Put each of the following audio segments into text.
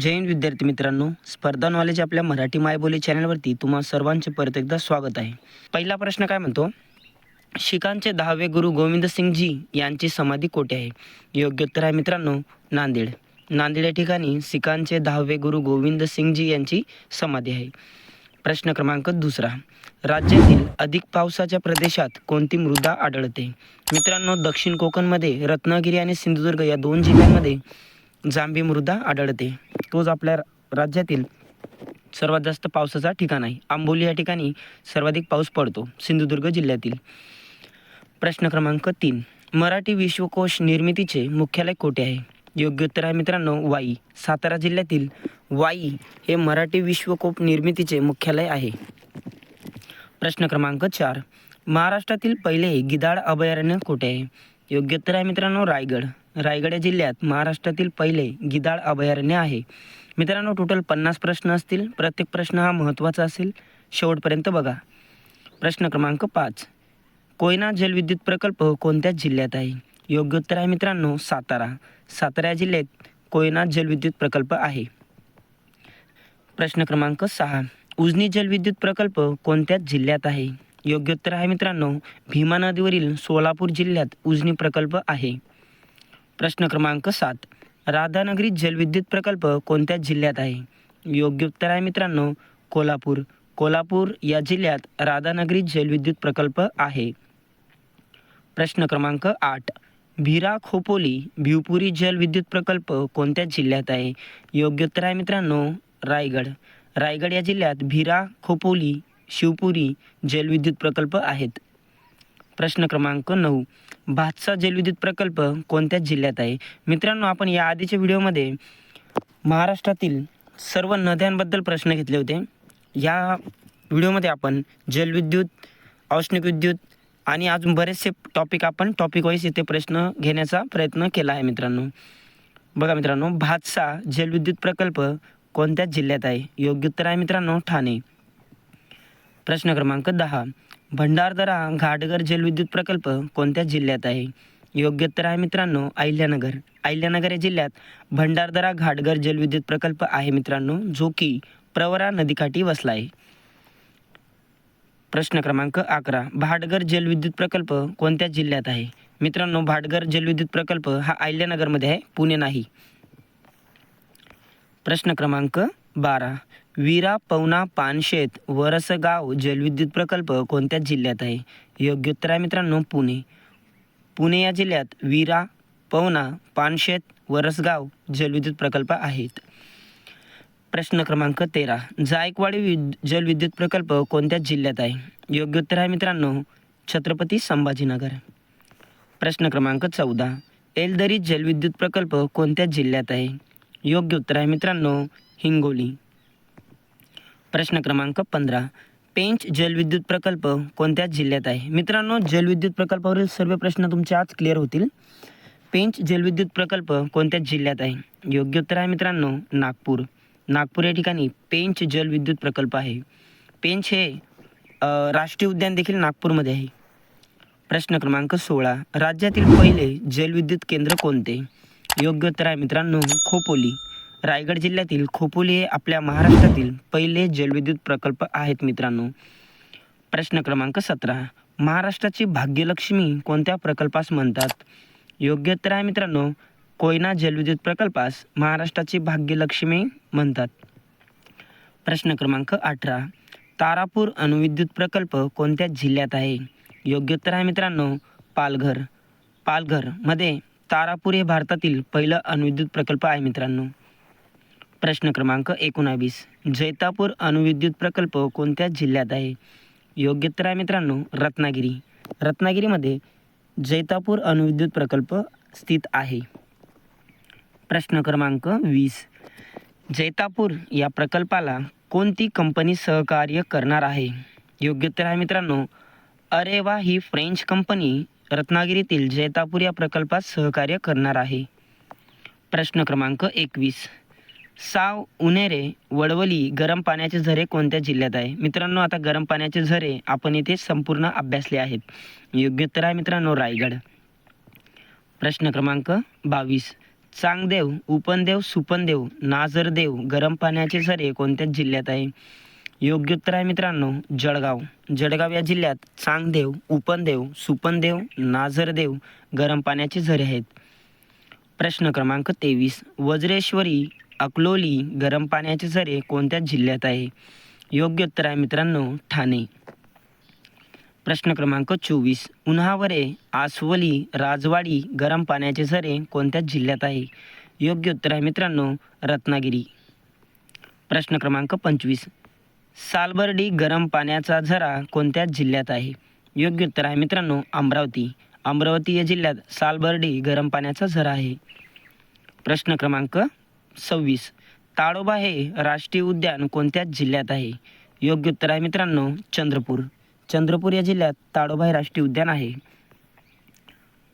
जय हिंद विद्यार्थी मित्रांनो. स्पर्धा नॉलेज आपल्या मराठी मायबोली चॅनलवरती तुम्हा सर्वांचे परत एकदा स्वागत आहे. पहिला प्रश्न काय म्हणतो? शिखांचे दहावे गुरु गोविंद सिंगजी यांची समाधी कोठे आहे? योग्य उत्तर आहे मित्रांनो नांदेड. नांदेड या ठिकाणी सिखांचे दहावे गुरु गोविंद सिंगजी यांची समाधी आहे. प्रश्न क्रमांक दुसरा. राज्यातील अधिक पावसाच्या प्रदेशात कोणती मृदा आढळते? मित्रांनो दक्षिण कोकणमध्ये रत्नागिरी आणि सिंधुदुर्ग या दोन जिल्ह्यांमध्ये जांभी मृदा आढळते. तोच आपल्या राज्यातील सर्वात जास्त पावसाचा ठिकाण आहे. आंबोली या ठिकाणी सर्वाधिक पाऊस पडतो सिंधुदुर्ग जिल्ह्यातील. प्रश्न क्रमांक तीन. मराठी विश्वकोश निर्मितीचे मुख्यालय कोठे आहे? योग्य उत्तर आहे मित्रांनो वाई. सातारा जिल्ह्यातील वाई हे मराठी विश्वकोप निर्मितीचे मुख्यालय आहे. प्रश्न क्रमांक चार. महाराष्ट्रातील पहिले गिधाड अभयारण्य कुठे आहे? योग्य उत्तर आहे मित्रांनो रायगड. रायगड या जिल्ह्यात महाराष्ट्रातील पहिले गिदाळ अभयारण्य आहे. मित्रांनो टोटल पन्नास प्रश्न असतील. प्रत्येक प्रश्न हा महत्त्वाचा असेल. शेवटपर्यंत बघा. प्रश्न क्रमांक पाच. कोयना जलविद्युत प्रकल्प कोणत्या जिल्ह्यात आहे? योग्य उत्तर आहे मित्रांनो सातारा. सातारा या जिल्ह्यात कोयना जलविद्युत प्रकल्प आहे. प्रश्न क्रमांक सहा. उजनी जलविद्युत प्रकल्प कोणत्या जिल्ह्यात आहे? योग्य उत्तर आहे मित्रांनो. भीमा नदीवरील सोलापूर जिल्ह्यात उजनी प्रकल्प आहे. प्रश्न क्रमांक सात. राधानगरी जलविद्युत प्रकल्प कोणत्या जिल्ह्यात आहे? योग्य उत्तर आहे मित्रांनो कोल्हापूर. कोल्हापूर या जिल्ह्यात राधानगरी जलविद्युत प्रकल्प आहे. प्रश्न क्रमांक आठ. भिरा खोपोली भिवपुरी जलविद्युत प्रकल्प कोणत्या जिल्ह्यात आहे? योग्य उत्तर आहे मित्रांनो रायगड. रायगड या जिल्ह्यात भिरा खोपोली शिवपुरी जलविद्युत प्रकल्प आहेत. प्रश्न क्रमांक नऊ. भातसा जलविद्युत प्रकल्प कोणत्या जिल्ह्यात आहे? मित्रांनो आपण या आधीच्या व्हिडिओमध्ये महाराष्ट्रातील सर्व नद्यांबद्दल प्रश्न घेतले होते. या व्हिडिओमध्ये आपण जलविद्युत औष्णिक विद्युत आणि अजून बरेचसे टॉपिक आपण टॉपिक वाईज इथे प्रश्न घेण्याचा प्रयत्न केला आहे मित्रांनो. बघा मित्रांनो भातसा जलविद्युत प्रकल्प कोणत्या जिल्ह्यात आहे? योग्य उत्तर आहे मित्रांनो ठाणे. प्रश्न क्रमांक दहा. भंडारदरा घाटघर जलविद्युत प्रकल्प कोणत्या जिल्ह्यात आहे? योग्य उत्तर आहे मित्रांनो अहिल्यानगर. अहिल्यानगर या जिल्ह्यात भंडारदरा घाटघर जलविद्युत प्रकल्प आहे मित्रांनो जो की प्रवरा नदीकाठी वसला आहे. प्रश्न क्रमांक अकरा. भाटघर जलविद्युत प्रकल्प कोणत्या जिल्ह्यात आहे? मित्रांनो भाटघर जलविद्युत प्रकल्प हा अहिल्यानगरमध्ये आहे पुणे नाही. प्रश्न क्रमांक बारा. विरा पवना पानशेत वरसगाव जलविद्युत प्रकल्प कोणत्या जिल्ह्यात आहे? योग्य उत्तर आहे मित्रांनो पुणे. पुणे या जिल्ह्यात विरा पवना पानशेत वरसगाव जलविद्युत प्रकल्प आहेत. प्रश्न क्रमांक तेरा. जायकवाडी विद जलविद्युत प्रकल्प कोणत्या जिल्ह्यात आहे? योग्य उत्तर आहे मित्रांनो छत्रपती संभाजीनगर. प्रश्न क्रमांक चौदा. एलदरी जलविद्युत प्रकल्प कोणत्या जिल्ह्यात आहे? योग्य उत्तर आहे मित्रांनो हिंगोली. प्रश्न क्रमांक पंधरा. पेंच जलविद्युत प्रकल्प कोणत्या जिल्ह्यात आहे? मित्रांनो जलविद्युत प्रकल्पावरील सर्व प्रश्न तुमचे आज क्लिअर होतील. पेंच जलविद्युत प्रकल्प कोणत्या जिल्ह्यात आहे? योग्य उत्तर आहे मित्रांनो नागपूर. नागपूर या ठिकाणी पेंच जलविद्युत प्रकल्प आहे. पेंच हे राष्ट्रीय उद्यान देखील नागपूरमध्ये आहे. प्रश्न क्रमांक सोळा. राज्यातील पहिले जलविद्युत केंद्र कोणते? योग्य उत्तर आहे मित्रांनो खोपोली. रायगड जिल्ह्यातील खोपोली हे आपल्या महाराष्ट्रातील पहिले जलविद्युत प्रकल्प आहेत मित्रांनो. प्रश्न क्रमांक सतरा. महाराष्ट्राची भाग्यलक्ष्मी कोणत्या प्रकल्पास म्हणतात? योग्य उत्तर आहे मित्रांनो कोयना जलविद्युत प्रकल्पास महाराष्ट्राची भाग्यलक्ष्मी म्हणतात. प्रश्न क्रमांक अठरा. तारापूर अणुविद्युत प्रकल्प कोणत्या जिल्ह्यात आहे? योग्य उत्तर आहे मित्रांनो पालघर. पालघरमध्ये तारापूर हे भारतातील पहिलं अणुविद्युत प्रकल्प आहे मित्रांनो. प्रश्न क्रमांक एकोणावीस. जैतापूर अणुविद्युत प्रकल्प कोणत्या जिल्ह्यात आहे? योग्य उत्तर आहे मित्रांनो रत्नागिरी. रत्नागिरीमध्ये जैतापूर अणुविद्युत प्रकल्प स्थित आहे. प्रश्न क्रमांक वीस. जैतापूर या प्रकल्पाला कोणती कंपनी सहकार्य करणार आहे? योग्य उत्तर आहे मित्रांनो अरेवा ही फ्रेंच कंपनी रत्नागिरीतील जैतापूर या प्रकल्पात सहकार्य करणार आहे. प्रश्न क्रमांक एकवीस. साव उनेरे वडवली गरम पाण्याचे झरे कोणत्या जिल्ह्यात आहे? मित्रांनो आता गरम पाण्याचे झरे आपण इथे संपूर्ण अभ्यासले आहेत. योग्य उत्तर आहे मित्रांनो रायगड. प्रश्न क्रमांक बावीस. चांगदेव उपनदेव सुपनदेव नाझरदेव गरम पाण्याचे झरे कोणत्या जिल्ह्यात आहे? योग्य उत्तर आहे मित्रांनो जळगाव. जळगाव या जिल्ह्यात चांगदेव उपनदेव सुपनदेव नाझरदेव गरम पाण्याचे झरे आहेत. प्रश्न क्रमांक तेवीस. वज्रेश्वरी अकलोली गरम पाण्याचे झरे कोणत्या जिल्ह्यात आहे? योग्य उत्तर आहे मित्रांनो ठाणे. प्रश्न क्रमांक चोवीस. उन्हावरे आसवली राजवाडी गरम पाण्याचे झरे कोणत्या जिल्ह्यात आहे? योग्य उत्तर आहे मित्रांनो रत्नागिरी. प्रश्न क्रमांक पंचवीस. सालबर्डी गरम पाण्याचा झरा कोणत्या जिल्ह्यात आहे? योग्य उत्तर आहे मित्रांनो अमरावती. अमरावती या जिल्ह्यात सालबर्डी गरम पाण्याचा झरा आहे. प्रश्न क्रमांक सव्वीस. ताडोबा हे राष्ट्रीय उद्यान कोणत्या जिल्ह्यात आहे? योग्य उत्तर आहे मित्रांनो चंद्रपूर. चंद्रपूर या जिल्ह्यात ताडोबा हे राष्ट्रीय उद्यान आहे.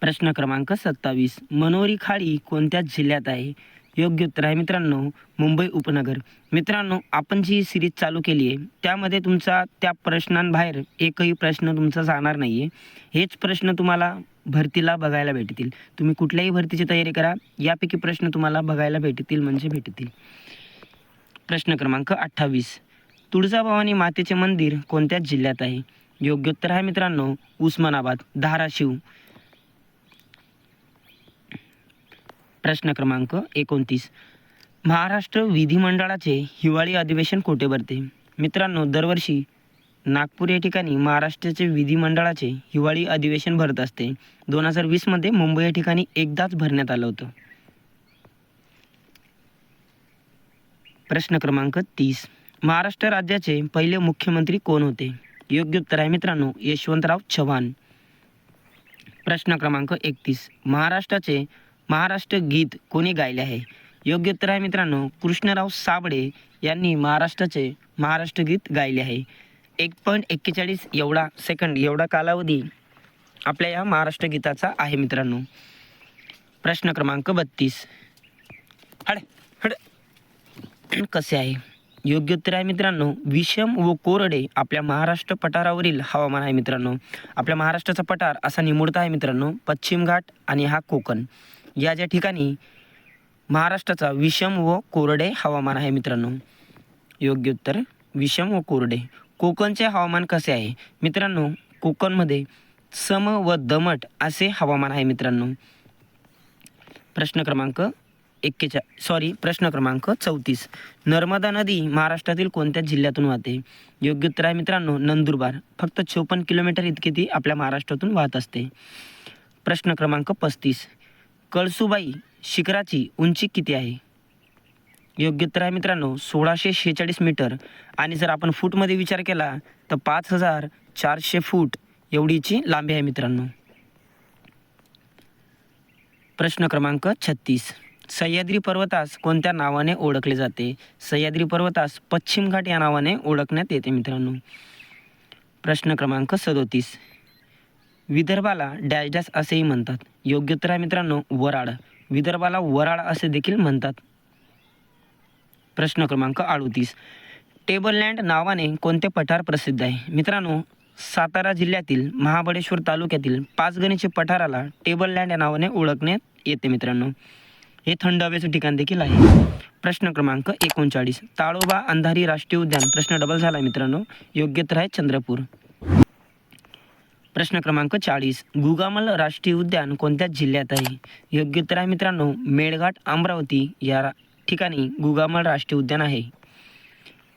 प्रश्न क्रमांक सत्तावीस. मनोरी खाडी कोणत्या जिल्ह्यात आहे? योग्य उत्तर आहे मित्रांनो मुंबई उपनगर. मित्रांनो आपण जी सिरीज चालू केली आहे त्यामध्ये तुमचा त्या प्रश्नांबाहेर एकही प्रश्न तुमचा जाणार नाही आहे हेच प्रश्न तुम्हाला भरतीला बघायला भेटतील. तुम्ही कुठल्याही भरतीची तयारी करा. यापैकी प्रश्न तुम्हाला बघायला भेटतील म्हणजे भेटतील. प्रश्न क्रमांक अठ्ठावीस. तुळजाभवानी मातेचे मंदिर कोणत्या जिल्ह्यात आहे? योग्य उत्तर आहे मित्रांनो. उस्मानाबाद धाराशिव. प्रश्न क्रमांक एकोणतीस. महाराष्ट्र विधिमंडळाचे हिवाळी अधिवेशन कोठे भरते? मित्रांनो दरवर्षी नागपूर या ठिकाणी महाराष्ट्राचे विधिमंडळाचे हिवाळी अधिवेशन भरत असते. दोन हजार वीसमध्ये मुंबई या ठिकाणी एकदाच भरण्यात आलं होतं. प्रश्न क्रमांक तीस. महाराष्ट्र राज्याचे पहिले मुख्यमंत्री कोण होते? योग्य उत्तर आहे मित्रांनो यशवंतराव चव्हाण. प्रश्न क्रमांक एकतीस. महाराष्ट्राचे महाराष्ट्र गीत कोणी गायले आहे? योग्य उत्तर आहे मित्रांनो कृष्णराव साबळे यांनी महाराष्ट्राचे महाराष्ट्र गीत गायले आहे. एक पॉईंट एक्केचाळीस एवढा सेकंड एवढा कालावधी आपल्या या महाराष्ट्र गीताचा आहे मित्रांनो. प्रश्न क्रमांक बत्तीस. हड हड. कसे आहे? योग्य उत्तर आहे मित्रांनो विषम व कोरडे आपल्या महाराष्ट्र पठारावरील हवामान आहे मित्रांनो. आपल्या महाराष्ट्राचा पठार असा निमुळता आहे मित्रांनो पश्चिम घाट आणि हा कोकण. या ज्या ठिकाणी महाराष्ट्राचा विषम व कोरडे हवामान आहे मित्रांनो. योग्य उत्तर विषम व कोरडे. कोकणचे हवामान कसे आहे? मित्रांनो कोकणमध्ये सम व दमट असे हवामान आहे मित्रांनो. प्रश्न क्रमांक एक्केचा सॉरी प्रश्न क्रमांक चौतीस. नर्मदा नदी महाराष्ट्रातील कोणत्या जिल्ह्यातून वाहते? योग्य उत्तर आहे मित्रांनो नंदुरबार. फक्त चोपन्न किलोमीटर इतकी ती आपल्या महाराष्ट्रातून वाहत असते. प्रश्न क्रमांक पस्तीस. कळसुबाई शिखराची उंची किती आहे? योग्य तर आहे मित्रांनो सोळाशे शेहेचाळीस मीटर. आणि जर आपण फूटमध्ये विचार केला तर पाच हजार चारशे फूट एवढीची लांबी आहे मित्रांनो. प्रश्न क्रमांक छत्तीस. सह्याद्री पर्वतास कोणत्या नावाने ओळखले जाते? सह्याद्री पर्वतास पश्चिम घाट या नावाने ओळखण्यात येते मित्रांनो. प्रश्न क्रमांक सदोतीस. विदर्भाला डॅश डॅश असेही म्हणतात. योग्य तर आहे मित्रांनो वराड. विदर्भाला वराड असे देखील म्हणतात. प्रश्न क्रमांक अडोतीस. टेबललँड नावाने कोणते पठार प्रसिद्ध आहे? मित्रांनो सातारा जिल्ह्यातील महाबळेश्वर तालुक्यातील पाचगणीचे पठाराला टेबललँड या नावाने ओळखण्यात येते मित्रांनो. हे थंड हवेचं ठिकाण देखील आहे. प्रश्न क्रमांक एकोणचाळीस. ताळोबा अंधारी राष्ट्रीय उद्यान. प्रश्न डबल झाला मित्रांनो. योग्य तर आहे चंद्रपूर. प्रश्न क्रमांक चाळीस. गुगामल राष्ट्रीय उद्यान कोणत्या जिल्ह्यात आहे? योग्य तर आहे मित्रांनो मेळघाट अमरावती या रा- ठिकाणी गुगामळ राष्ट्रीय उद्यान आहे.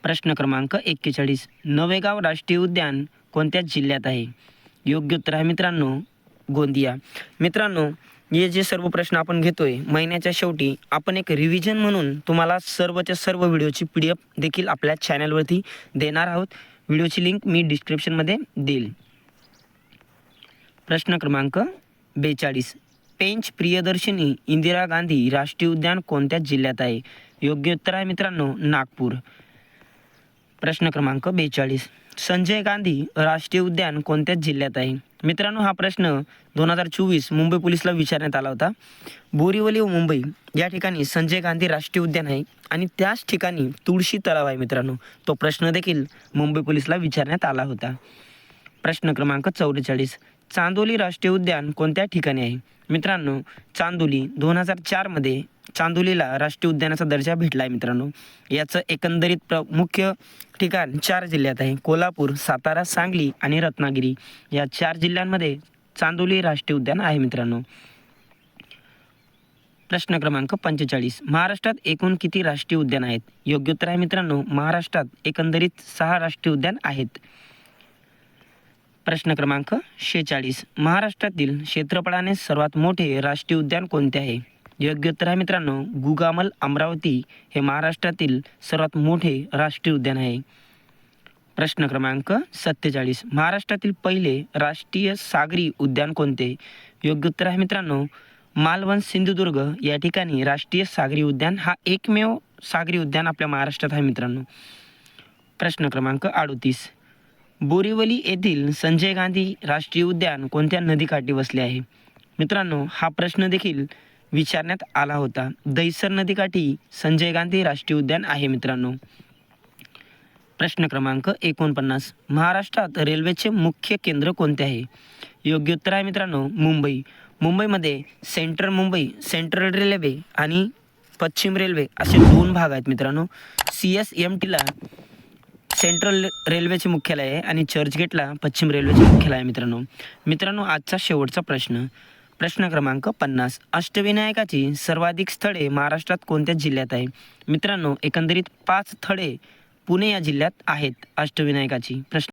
प्रश्न क्रमांक एक्केचाळीस. नवेगाव राष्ट्रीय उद्यान कोणत्या जिल्ह्यात आहे? योग्य उत्तर आहे मित्रांनो गोंदिया. मित्रांनो हे जे सर्व प्रश्न आपण घेतोय महिन्याच्या शेवटी आपण एक रिव्हिजन म्हणून तुम्हाला सर्वच्या सर्व व्हिडिओची पी डी एफ देखील आपल्या चॅनलवरती देणार आहोत. व्हिडिओची लिंक मी डिस्क्रिप्शनमध्ये देईल. प्रश्न क्रमांक बेचाळीस. पेंच प्रियदर्शिनी इंदिरा गांधी राष्ट्रीय उद्यान कोणत्या जिल्ह्यात आहे? योग्य उत्तर आहे मित्रांनो नागपूर. प्रश्न क्रमांक बेचाळीस. संजय गांधी राष्ट्रीय उद्यान कोणत्या जिल्ह्यात आहे? मित्रांनो हा प्रश्न दोन हजार चोवीस मुंबई पोलिसला विचारण्यात आला होता. बोरीवली व मुंबई या ठिकाणी संजय गांधी राष्ट्रीय उद्यान आहे आणि त्याच ठिकाणी तुळशी तलाव आहे मित्रांनो. तो प्रश्न देखील मुंबई पोलिसला विचारण्यात आला होता. प्रश्न क्रमांक चौवेचाळीस. चांदोली राष्ट्रीय उद्यान कोणत्या ठिकाणी आहे? मित्रांनो चांदोली दोन हजार चारमध्ये चांदोलीला राष्ट्रीय उद्यानाचा दर्जा भेटला आहे मित्रांनो. याचं एकंदरीत प्र मुख्य ठिकाण चार जिल्ह्यात आहे. कोल्हापूर सातारा सांगली आणि रत्नागिरी. या चार जिल्ह्यांमध्ये चांदोली राष्ट्रीय उद्यान आहे मित्रांनो. प्रश्न क्रमांक पंचेचाळीस. महाराष्ट्रात एकूण किती राष्ट्रीय उद्यान आहेत? योग्य उत्तर आहे मित्रांनो महाराष्ट्रात एकंदरीत सहा राष्ट्रीय उद्यान आहेत. प्रश्न क्रमांक शेचाळीस महाराष्ट्रातील क्षेत्रफळाने सर्वात मोठे राष्ट्रीय उद्यान कोणते आहे? योग्य उत्तर आहे मित्रांनो गुगामल अमरावती हे महाराष्ट्रातील सर्वात मोठे राष्ट्रीय उद्यान आहे. प्रश्न क्रमांक सत्तेचाळीस. महाराष्ट्रातील पहिले राष्ट्रीय सागरी उद्यान कोणते? योग्य उत्तर आहे मित्रांनो मालवण सिंधुदुर्ग. या ठिकाणी राष्ट्रीय सागरी उद्यान हा एकमेव सागरी उद्यान आपल्या महाराष्ट्रात आहे मित्रांनो. प्रश्न क्रमांक अडोतीस. बोरिवली येथील संजय गांधी राष्ट्रीय उद्यान कोणत्या नदीकाठी वसले आहे? मित्रांनो हा प्रश्न देखील विचारण्यात आला होता. दहिसर नदीकाठी संजय गांधी राष्ट्रीय उद्यान आहे मित्रांनो. प्रश्न क्रमांक एकोणपन्नास. महाराष्ट्रात रेल्वेचे मुख्य केंद्र कोणते आहे? योग्य उत्तर आहे मित्रांनो मुंबई. मुंबईमध्ये सेंट्रल मुंबई सेंट्रल रेल्वे आणि पश्चिम रेल्वे असे दोन भाग आहेत मित्रांनो. सी एस एम टीला सेंट्रल रेल्वेचे मुख्यालय आहे आणि चर्चगेटला पश्चिम रेल्वेचे मुख्यालय आहे मित्रांनो. मित्रांनो आजचा शेवटचा प्रश्न. प्रश्न क्रमांक पन्नास. अष्टविनायकाची सर्वाधिक स्थळे महाराष्ट्रात कोणत्या जिल्ह्यात आहे? मित्रांनो एकंदरीत पाच स्थळे पुणे या जिल्ह्यात आहेत अष्टविनायकाची. प्रश्न